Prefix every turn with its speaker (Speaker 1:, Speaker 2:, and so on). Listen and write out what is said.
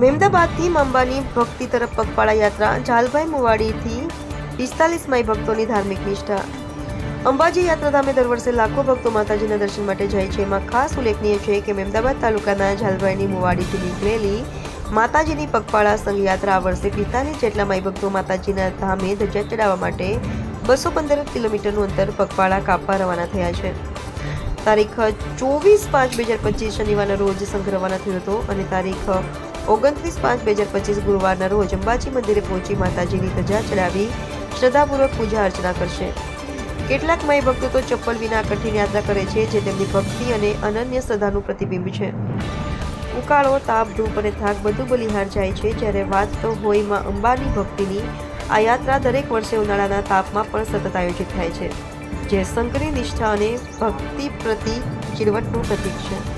Speaker 1: અંબાની ભક્તિ તરફ પગપાળા યાત્રા ઝાલભાઈ મુવાડીથી પિસ્તાલીસ માઈ ભક્તોની ધાર્મિક નિષ્ઠા. અંબાજી યાત્રાધામે દર વર્ષે લાખો ભક્તો માતાજીના દર્શન માટે જાય છે. એમાં ખાસ ઉલ્લેખનીય છે કે મહેમદાબાદ તાલુકાના ઝાલભાઈની મુવાડીથી નીકળેલી માતાજીની પગપાળા સંઘ યાત્રા આ વર્ષે પિસ્તાલીસ જેટલા માઈ ભક્તો માતાજીના ધામે ધજા ચડાવવા માટે બસો પંદર કિલોમીટરનું અંતર પગપાળા કાપવા રવાના થયા છે. તારીખ ચોવીસ પાંચ બે હજાર પચીસ શનિવારના રોજ સંઘ રવાના થયો હતો અને તારીખ ઓગણત્રીસ પાંચ બે હજાર પચીસ ગુરુવારના રોજ અંબાજી મંદિરે પહોંચી માતાજીની ધજા ચડાવી શ્રદ્ધાપૂર્વક પૂજા અર્ચના કરશે. કેટલાક મય ભક્તો તો ચપ્પલ વિના કઠિન યાત્રા કરે છે, જે તેમની ભક્તિ અને અનન્ય શ્રદ્ધાનું પ્રતિબિંબ છે. ઉકાળો, તાપ, ધૂપ અને થાક બધું બલિહાર જાય છે, જ્યારે વાત તો હોયમાં અંબાની ભક્તિની, આ યાત્રા દરેક વર્ષે ઉનાળાના તાપમાં પણ સતત આયોજિત થાય છે, જે શંકરી નિષ્ઠા અને ભક્તિ પ્રતિ ચીરવટનું પ્રતીક છે.